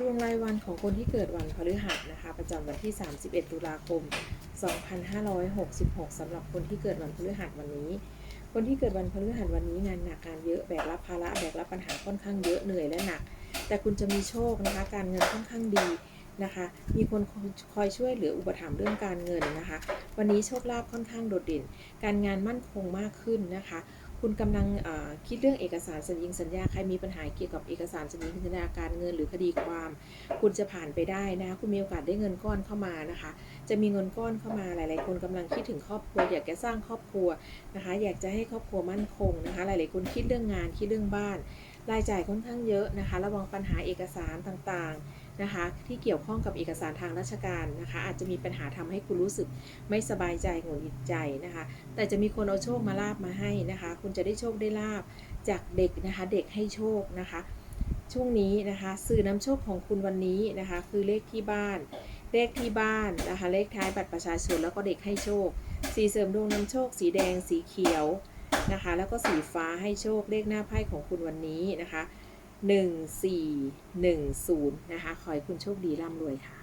ดวงรายวันของคนที่เกิดวันพฤหัสนะคะ ประจำวันที่ 31 ตุลาคม 2566สำหรับคนที่เกิดวันพฤหัสวันนี้ คนที่เกิดวันพฤหัสวันนี้งานหนักการเยอะแบกรับภาระแบกรับปัญหาค่อนข้างเยอะเหนื่อยและหนัก แต่คุณจะมีโชคนะคะ การเงินค่อนข้างดี นะคะ มีคนคอยช่วยเหลืออุปถัมภ์เรื่องการเงินนะคะ วันนี้โชคลาภค่อนข้างโดดเด่น การงานมั่นคงมากขึ้นนะคะ คุณกำลังคิดเรื่องเอกสารสัญญิงสัญญา ใครมีปัญหาเกี่ยวกับเอกสารสัญญิงสัญญาการเงินหรือคดีความ คุณจะผ่านไปได้นะคะ คุณมีโอกาสได้เงินก้อนเข้ามานะคะ จะมีเงินก้อนเข้ามา หลาย ๆ คนกำลังคิดถึงครอบครัว อยากจะสร้างครอบครัวนะคะ อยากจะให้ครอบครัวมั่นคงนะคะ หลาย ๆ คนคิดเรื่องงาน คิดเรื่องบ้าน รายจ่ายค่อนข้างเยอะนะคะ ระวังปัญหาเอกสารต่าง ๆ นะคะที่เกี่ยวข้องกับเอกสารทางราชการนะคะ อาจจะมีปัญหาทำให้คุณรู้สึกไม่สบายใจหงุดหงิดใจนะคะ แต่จะมีคนเอาโชคมาลาบมาให้นะคะ คุณจะได้โชคได้ลาบจากเด็กนะคะ เด็กให้โชคนะคะ ช่วงนี้นะคะสื่อนำโชคของคุณวันนี้นะคะ คือเลขที่บ้าน เลขที่บ้านนะคะ เลขท้ายบัตรประชาชนแล้วก็เด็กให้โชค สีเสริมดวงนำโชค สีแดงสีเขียวนะคะ แล้วก็สีฟ้าให้โชคเลขหน้าไพ่ของคุณวันนี้นะคะ 1 4 1 0 นะคะ ขอให้คุณโชคดีร่ำรวยค่ะ